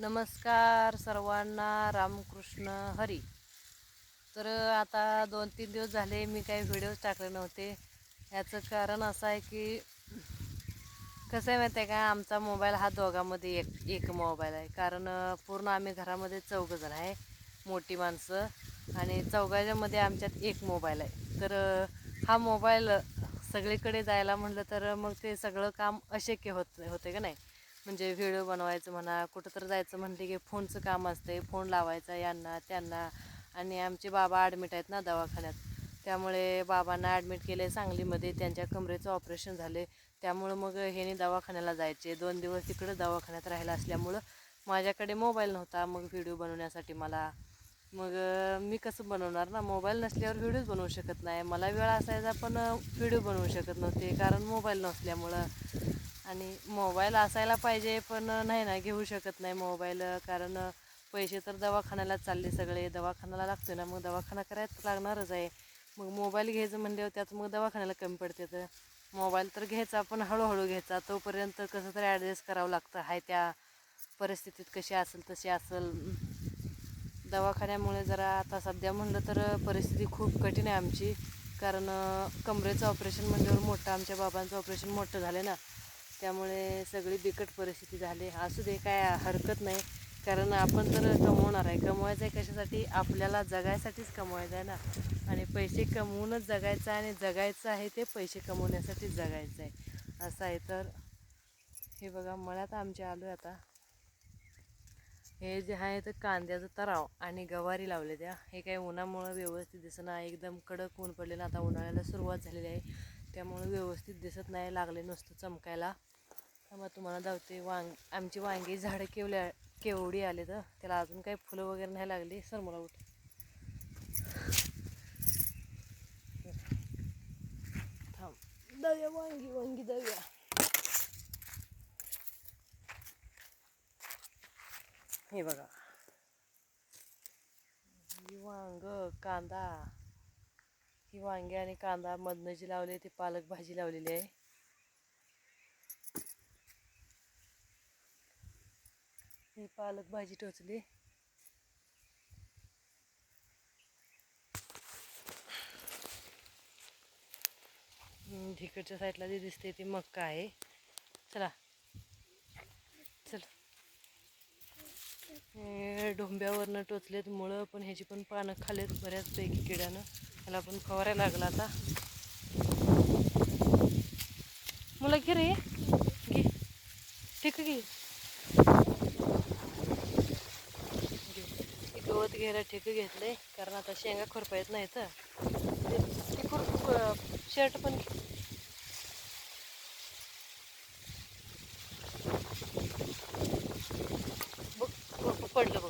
नमस्कार सर्वांना रामकृष्ण हरी. तर आता दोन तीन दिवस झाले मी काही व्हिडिओज टाकले नव्हते. याचं कारण असं आहे की कसं आहे माहिती आहे का आमचा मोबाईल हा दोघांमध्ये एक एक मोबाईल आहे. कारण पूर्ण आम्ही घरामध्ये चौघजण आहे मोठी माणसं. आणि चौघाच्यामध्ये आमच्यात एक मोबाईल आहे. तर हा मोबाईल सगळीकडे जायला म्हटलं तर मग ते सगळं काम अशक्य होत होते का नाही? म्हणजे व्हिडिओ बनवायचं म्हणा कुठं तर जायचं म्हणते की फोनचं काम असते फोन लावायचा यांना त्यांना आणि आमचे बाबा ॲडमिट आहेत ना दवाखान्यात. त्यामुळे बाबांना ॲडमिट केले सांगलीमध्ये त्यांच्या कमरेचं ऑपरेशन झाले त्यामुळं मग ह्याने दवाखान्याला जायचे. दोन दिवस तिकडं दवाखान्यात राहिला असल्यामुळं माझ्याकडे मोबाईल नव्हता मग व्हिडिओ बनवण्यासाठी मला. मग मी कसं बनवणार ना? मोबाईल नसल्यावर व्हिडिओज बनवू शकत नाही. मला वेळ असायचा पण व्हिडिओ बनवू शकत नव्हते कारण मोबाईल नसल्यामुळं. आणि मोबाईल असायला पाहिजे पण नाही ना घेऊ शकत नाही मोबाईल कारण पैसे तर दवाखान्याला चालले सगळे. दवाखान्याला लागतो ना मग दवाखाना करायचं लागणारच आहे. मग मोबाईल घ्यायचं म्हणल्यावर त्यात मग दवाखान्याला कमी पडते तर. मोबाईल तर घ्यायचा पण हळूहळू घ्यायचा. तोपर्यंत कसं तरी ॲडजस्ट करावं लागतं. आहे त्या परिस्थितीत कशी असेल तशी असेल. दवाखान्यामुळे जरा आता सध्या म्हणलं तर परिस्थिती खूप कठीण आहे आमची. कारण कमरेचं ऑपरेशन म्हणल्यावर मोठं आमच्या बाबांचं ऑपरेशन मोठं झालं ना. त्यामुळे सगळी बिकट परिस्थिती झाली. असू दे काय हरकत नाही. कारण आपण तर कमवणार आहे. कमवायचं आहे कशासाठी? आपल्याला जगायसाठीच कमवायचं आहे ना. आणि पैसे कमवूनच जगायचं आहे आणि जगायचं आहे ते पैसे कमवण्यासाठीच जगायचं आहे. असं आहे तर. हे बघा मळ्यात आमच्या आलो आहे आता. हे जे आहे तर कांद्याचं तराव आणि गवारी लावले त्या हे काही उन्हामुळं व्यवस्थित दिसणं एकदम कडक ऊन पडले ना आता उन्हाळ्याला सुरुवात झालेली आहे. त्यामुळं व्यवस्थित दिसत नाही लागले नुसतं चमकायला. त्यामुळे तुम्हाला धावते वांग आमची वांगी झाडं केवल्या केवढी आले तर त्याला अजून काही फुलं वगैरे नाही लागली. सर मला उठ. थांब. दव्या वांगी वांगी दव्या हे बघा. वांग कांदा. ही वांगे आणि कांदा मधनं जी लावली ती पालक भाजी लावलेली आहे. ही पालक भाजी टोचली. तिकडच्या साईडला जी दिसते ती मक्का आहे. चला. ढोंब्यावरनं डोंब्यावरनं टोचलेत मुळं पण ह्याची पण पानं खालेत बऱ्याचपैकी किड्यानं. ह्याला पण फवारा लागला आता. मुलं घे रे. घे. ठीक घे. गवत घ्यायला ठेक घेतलंय कारण आता शेंगा खुरपा येत नाही तर ते खुरप शर्ट पण घे. बघ पडलं बघ.